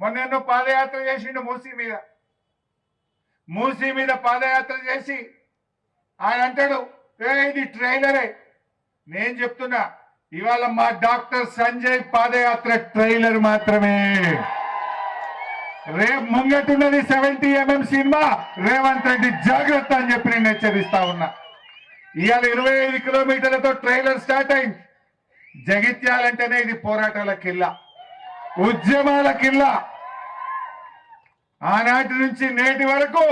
మొన్న ఎన్నో పాదయాత్ర చేసిండు మూసీ మీద. మూసీ మీద పాదయాత్ర చేసి ఆయన అంటాడు ఏ ఇది ట్రైలరే. నేను చెప్తున్నా ఇవాళ మా డాక్టర్ సంజయ్ పాదయాత్ర ట్రైలర్ మాత్రమే. రేపు ముంగట్టున్నది seventy MM cinema Revanth Reddy జాగ్రత్త అని చెప్పి నేను హెచ్చరిస్తా ఉన్నా. ఇవాళ ఇరవై ఐదు కిలోమీటర్లతో ట్రైలర్ స్టార్ట్ అయింది. జగిత్యాలంటేనే ఇది పోరాటాల కిల్లా. ఉద్యమాల కిల్లా ఆనాటి నుంచి నేటి వరకు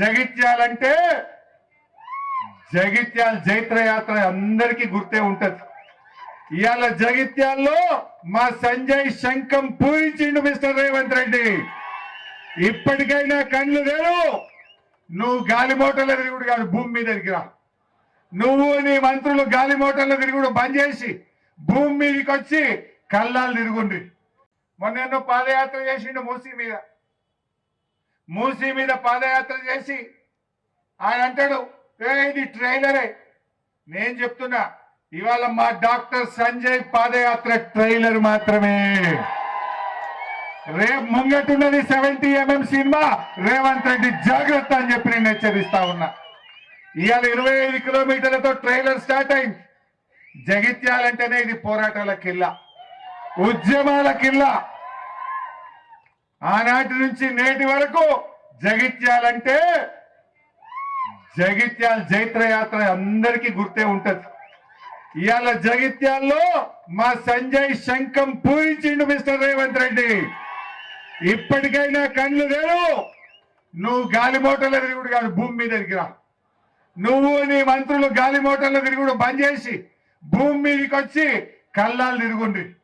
జగిత్యాలంటే జగిత్యాల జైత్ర యాత్ర అందరికీ గుర్తే ఉంటది. ఇవాళ జగిత్యాల్లో మా సంజయ్ శంఖం పూరించిండు మిస్టర్ రేవంత్ రెడ్డి. ఇప్పటికైనా కళ్ళు లేరు నువ్వు గాలి మోటార్ల తిరుగుడు కాదు భూమి మీద దిగిరా నువ్వు నీ మంత్రులు గాలి మోటార్ల తిరుగుడు బంద్ చేసి భూమి మీదకి వచ్చి కళ్ళాలు తిరుగుండ్రి. మొన్న ఎన్నో పాదయాత్ర చేసిండు మూసీ మీద. మూసీ మీద పాదయాత్ర చేసి ఆయన అంటాడు ఏ ఇది ట్రైలరే. నేను చెప్తున్నా ఇవాళ మా డాక్టర్ సంజయ్ పాదయాత్ర ట్రైలర్ మాత్రమే. రేపు ముంగట్టున్నది seventy MM cinema Revanth Reddy జాగ్రత్త అని చెప్పి నేను హెచ్చరిస్తా ఉన్నా. ఇవాళ ఇరవై ఐదు కిలోమీటర్లతో ట్రైలర్ స్టార్ట్ అయింది. జగిత్యాలంటేనే ఇది పోరాటాల కిల్లా. ఉద్యమాల కిల్లా. ఆనాటి నుంచి నేటి వరకు జగిత్యాలంటే జగిత్యాల జైత్ర యాత్ర అందరికీ గుర్తే ఉంటది. ఇవాళ జగిత్యాల్లో మా సంజయ్ శంఖం పూరించిండు మిస్టర్ రేవంత్ రెడ్డి. ఇప్పటికైనా కళ్ళు లేరు నువ్వు గాలి తిరుగుడు కాదు భూమి మీద రా. నువ్వు నీ మంత్రులు గాలి తిరుగుడు బంద్ చేసి భూమి మీదకి వచ్చి కళ్ళాలు తిరుగుండ్రి.